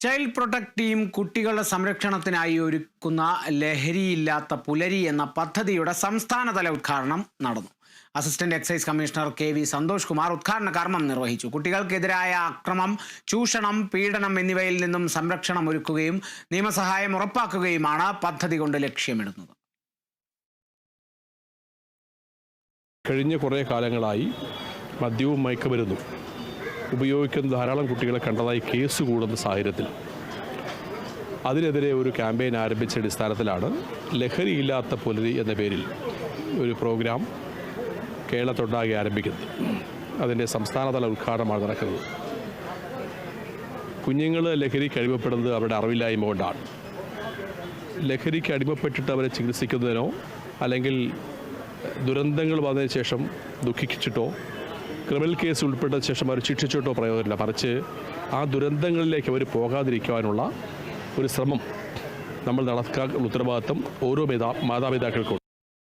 Child protect team കുട്ടികളുടെ സംരക്ഷണത്തിനായി ഒരുക്കുന്ന ലഹരിയില്ലാത്ത പുലരി എന്ന പദ്ധതിയുടെ സംസ്ഥാനതല ഉദ്ഘാടനം നടന്നു. Assistant excise commissioner K V Santhosh Kumar ഉദ്ഘാടന കർമ്മം നിർവഹിച്ചു. കുട്ടികൾക്കെതിരായ അക്രമം ചൂഷണം പീഡനം എന്നിവയിൽ നിന്നും സംരക്ഷണം ഒരുക്കുകയും നിയമസഹായം ഉറപ്പാക്കുകയുമാണ് പദ്ധതി കൊണ്ട് ലക്ഷ്യമിടുന്നത്. കഴിഞ്ഞ കുറേ കാലങ്ങളായി മദ്യവും മയക്കുമരുന്നും ഉപയോഗിക്കുന്ന ധാരാളം കുട്ടികളെ കണ്ടതായി കേസ് കൂടുന്ന സാഹചര്യത്തിൽ. അതിനെതിരെ ഒരു ക്യാമ്പയിൻ ആരംഭിച്ച അടിസ്ഥാനത്തിലാണ് ലഹരിയില്ലാത്ത പുലരി എന്ന പേരിൽ ഒരു പ്രോഗ്രാം കേരളത്തൊട്ടാകെ ആരംഭിക്കുന്നത്. അതിന്റെ സംസ്ഥാനതല ഉദ്ഘാടനമാണ് നടക്കുന്നത്. കുഞ്ഞുങ്ങൾ ലഹരിക്ക് അടിമപ്പെടുന്നത് അവരുടെ അറിവില്ലായ്മ കൊണ്ടാണ്. ലഹരിക്ക് അടിമപ്പെട്ടിട്ട് അവരെ ചികിത്സിക്കുന്നതിനോ അല്ലെങ്കിൽ ദുരന്തങ്ങൾ വന്നതിന് ശേഷം ദുഃഖിച്ചിട്ടോ ക്രിമിനൽ കേസ് ഉൾപ്പെട്ട ശേഷം അവർ ശിക്ഷിച്ചിട്ടോ പ്രയോജനമില്ല. മറിച്ച് ആ ദുരന്തങ്ങളിലേക്ക് അവർ പോകാതിരിക്കുവാനുള്ള ഒരു ശ്രമം നമ്മൾ നടക്കാൻ ഉത്തരവാദിത്വം ഓരോ മാതാ മാതാപിതാക്കൾക്കും